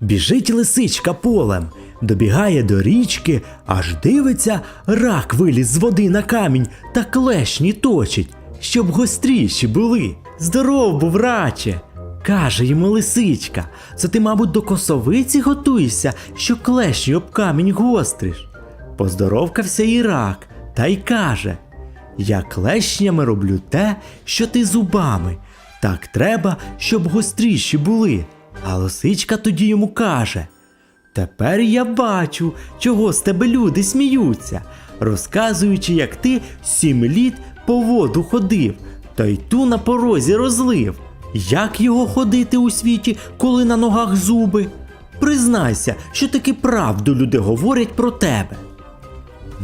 Біжить лисичка полем, добігає до річки, аж дивиться, рак виліз з води на камінь та клешні точить, щоб гостріші були. Здоров був, раче! Каже йому лисичка, це ти, мабуть, до косовиці готуєшся, що клешні об камінь гостриш. Поздоровкався і рак, та й каже: Я клешнями роблю те, що ти зубами. Так треба, щоб гостріші були. А лисичка тоді йому каже: Тепер я бачу, чого з тебе люди сміються, розказуючи, як ти сім літ по воду ходив, та й ту на порозі розлив. Як його ходити у світі, коли на ногах зуби? Признайся, що таки правду люди говорять про тебе.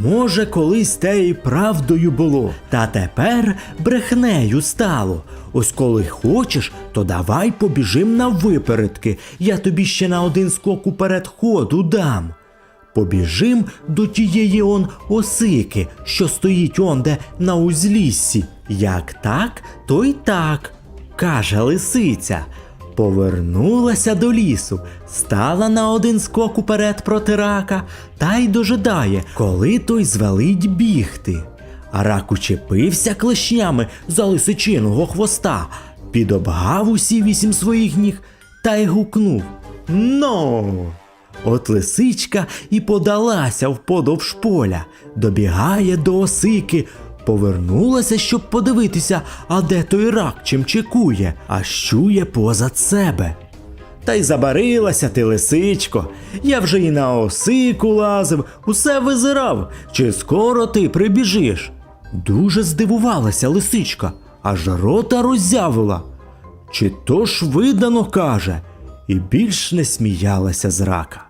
Може, колись те і правдою було, та тепер брехнею стало. Ось коли хочеш, то давай побіжим на випередки. Я тобі ще на один скок уперед ходу дам. Побіжим до тієї он осики, що стоїть онде на узліссі. Як так, то й так, каже лисиця. Повернулася до лісу, стала на один скок уперед проти рака та й дожидає, коли той звелить бігти. А рак учепився клешнями за лисичиного хвоста, підобгав усі вісім своїх ніг та й гукнув Ну. От лисичка і подалася вподовж поля, добігає до осики, повернулася, щоб подивитися, а де той рак чим чекує, а щує позад себе. Та й забарилася ти, лисичко. Я вже і на осику лазив, усе визирав. Чи скоро ти прибіжиш? Дуже здивувалася лисичка, аж рота роззявила. Чи то ж видано каже, і більш не сміялася з рака.